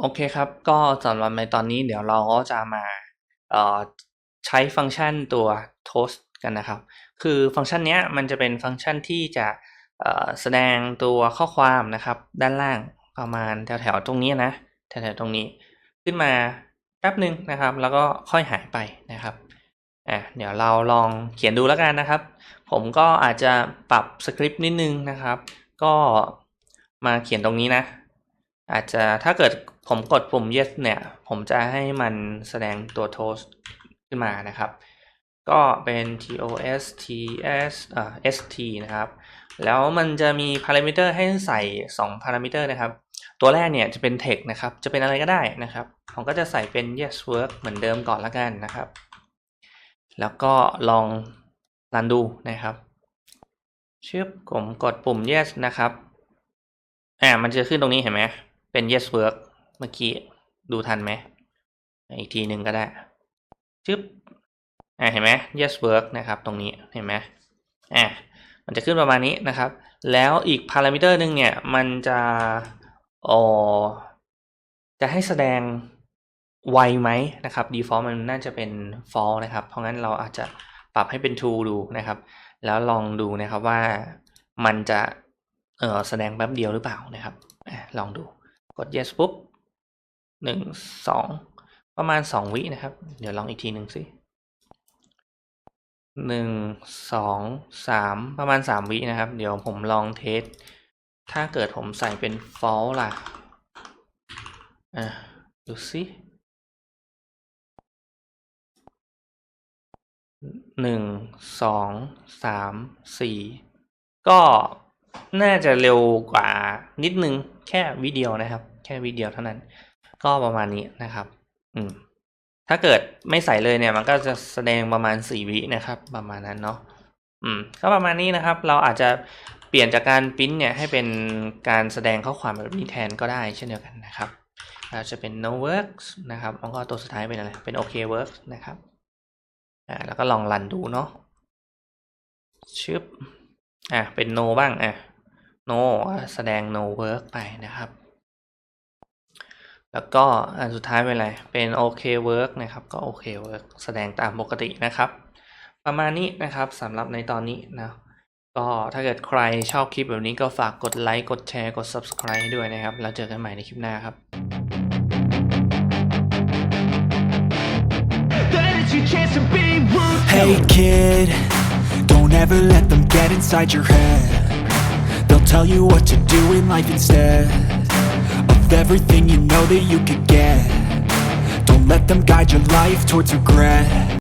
โอเคครับ ก็สำหรับในตอนนี้เดี๋ยวเราก็จะมาใช้ฟังก์ชันตัว toast กันนะครับ คือฟังก์ชันนี้มันจะเป็นฟังก์ชันที่จะแสดงตัวข้อความนะครับ ด้านล่างประมาณแถวๆตรงนี้นะ แถวๆตรงนี้ขึ้นมาแป๊บหนึ่งนะครับ แล้วก็ค่อยหายไปนะครับอะเดี๋ยวเราลองเขียนดูแล้วกันนะครับ ผมก็อาจจะปรับสคริปต์นิดนึงนะครับ ก็มาเขียนตรงนี้นะ อาจจะถ้าเกิด ผมกดปุ่ม yes เนี่ย ผมจะให้มันแสดงตัว toast ขึ้นมานะครับ ก็เป็น tost s อ่า st นะครับ แล้วมันจะมี parameter ให้ใส่2 parameter นะครับ ตัวแรกเนี่ยจะเป็น text นะครับ จะเป็นอะไรก็ได้นะครับ ผมก็จะใส่เป็น yes work เหมือนเดิมก่อนละกันนะครับ แล้วก็ลองรันดูนะครับชึบผมกดปุ่ม yes นะครับ อ่า มันจะขึ้นตรงนี้เห็นไหม เป็น yes work เมื่อกี้ดูทันไหมอีกทีหนึ่งก็ได้ชึบอ่าเห็นไหม yes work นะครับ ตรงนี้เห็นไหมอ่ามันจะขึ้นประมาณนี้นะครับ แล้วอีกพารามิเตอร์หนึ่งเนี่ย มันจะโอจะให้แสดงไวไหมนะครับ default มันน่าจะเป็น false นะครับ เพราะงั้นเราอาจจะปรับให้เป็น true ดูนะครับ แล้วลองดูนะครับว่ามันจะเออแสดงแป๊บเดียวหรือเปล่านะครับอะลองดูกด yes ปุ๊บ หนึ่งสองประมาณสองวินะครับ เดี๋ยวลองอีกทีหนึ่งสิหนึ่งสองสามประมาณสามวินะครับ เดี๋ยวผมลองเทส ถ้าเกิดผมใส่เป็น false ล่ะ อะ ดูสิหนึ่งสองสามสี่ก็น่าจะเร็วกว่านิดนึงแค่วิดีโอนะครับ แค่วิดีโอเท่านั้น ก็ประมาณนี้นะครับ อืม ถ้าเกิดไม่ใส่เลยเนี่ย มันก็จะแสดงประมาณสี่วินะครับ ประมาณนั้นเนาะ อืม ก็ประมาณนี้นะครับ เราอาจจะเปลี่ยนจากการปริ้นเนี่ยให้เป็นการแสดงข้อความแบบนี้แทนก็ได้เช่นเดียวกันนะครับอาจจะเป็น no works นะครับ แล้วก็ตัวสุดท้ายเป็นอะไร เป็น OK works นะครับ อ่า แล้วก็ลองรันดูเนาะ ชึบ อะเป็น no บ้าง อะ no แสดง no work ไปนะครับ แล้วก็อันสุดท้ายเป็นอะไร เป็น OK work นะครับ ก็ OK work แสดงตามปกตินะครับ ประมาณนี้นะครับสำหรับในตอนนี้นะ ก็ถ้าเกิดใครชอบคลิปแบบนี้ก็ฝากกดไลค์ กดแชร์ กด subscribe ด้วยนะครับ แล้วเจอกันใหม่ในคลิปหน้าครับ Hey kid, don't ever let them get inside your head. They'll tell you what to do in life instead of everything you know that you could get. Don't let them guide your life towards regret.